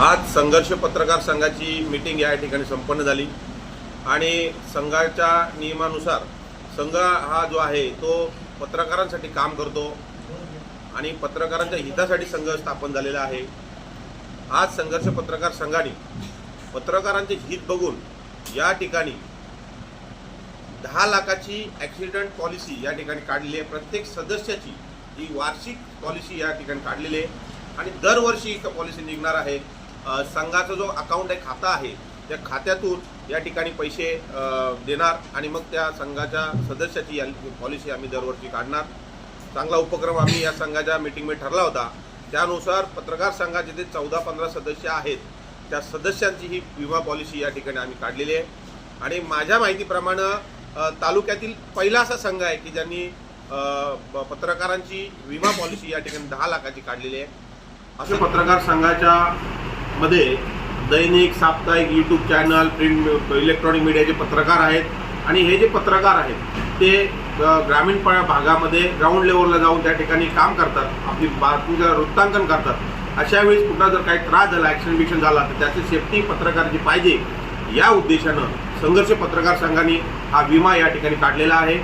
आज संघर्ष पत्रकार संघाची मीटिंग या ठिकाणी संपन्न झाली. आणि संघाच्या नियमानुसार संघ हा जो आहे तो पत्रकारांसाठी काम करतो आणि पत्रकारांच्या हितासाठी संघ स्थापन झालेला आहे. आज संघर्ष पत्रकार संघाने पत्रकारांचे हित बघून या ठिकाणी दहा लाखाची ॲक्सिडेंट पॉलिसी या ठिकाणी काढलेली आहे. प्रत्येक सदस्याची ही वार्षिक पॉलिसी या ठिकाणी काढलेली आहे. आणि दरवर्षी एक पॉलिसी निघणार आहे. संघाचा जो अकाउंट आहे खाता आहे त्या खात्यातून या ठिकाणी पैसे देणार आणि मग त्या संघाच्या सदस्याची पॉलिसी आम्ही दरवर्षी काढणार. चांगला उपक्रम आम्ही या संघाच्या मीटिंगमध्ये ठरला होता. त्यानुसार पत्रकार संघाचे जे चौदा पंधरा सदस्य आहेत त्या सदस्यांची ही विमा पॉलिसी या ठिकाणी आम्ही काढलेली आहे. आणि माझ्या माहितीप्रमाणे तालुक्यातील पहिला असा संघ आहे की ज्यांनी प- पत्रकारांची विमा पॉलिसी या ठिकाणी दहा लाखाची काढलेली आहे. असं पत्रकार संघाच्या मध्ये दैनिक साप्ताहिक यूट्यूब चॅनल प्रिंट इलेक्ट्रॉनिक मीडियाचे पत्रकार आहेत. आणि हे जे पत्रकार आहेत ते ग्रामीण प- भागामध्ये ग्राउंड लेवलला जाऊन त्या ठिकाणी काम करतात. आपली बातमीचं वृत्तांकन करतात. अशा वेळेस कुठला जर काही त्रास झाला ॲक्सिडेंट बिक्शन झाला तर त्याची सेफ्टी पत्रकाराची पाहिजे या उद्देशानं संघर्ष पत्रकार संघाने हा विमा या ठिकाणी काढलेला आहे.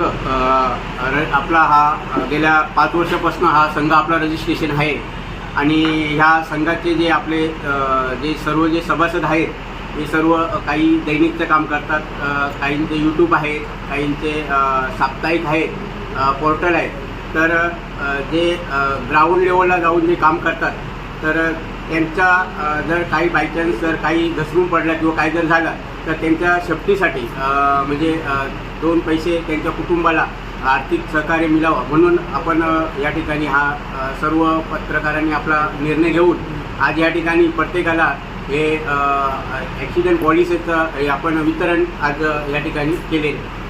र- आपला हा गेल्या पाच वर्षापासून हा संघ आपला रजिस्ट्रेशन आहे. आणि ह्या संघाचे जे आपले जे सर्व जे सभासद आहेत हे सर्व काही दैनिकचं काम करतात. काहींचे यूट्यूब आहेत काहींचे साप्ताहिक आहेत पोर्टल आहेत तर जे ग्राउंड लेवलला जाऊन जे काम करतात तर त्यांचा जर काही बायचान्स जर काही घसरून पडला किंवा काही जर झालं तर त्यांच्या शेफ्टीसाठी म्हणजे दोन पैसे त्यांच्या कुटुंबाला आर्थिक सहकार्य मिळावं म्हणून आपण या ठिकाणी हा सर्व पत्रकारांनी आपला निर्णय घेऊन आज या ठिकाणी प्रत्येकाला हे ॲक्सिडेंट पॉलिसीचं हे आपण वितरण आज या ठिकाणी केलेलं आहे.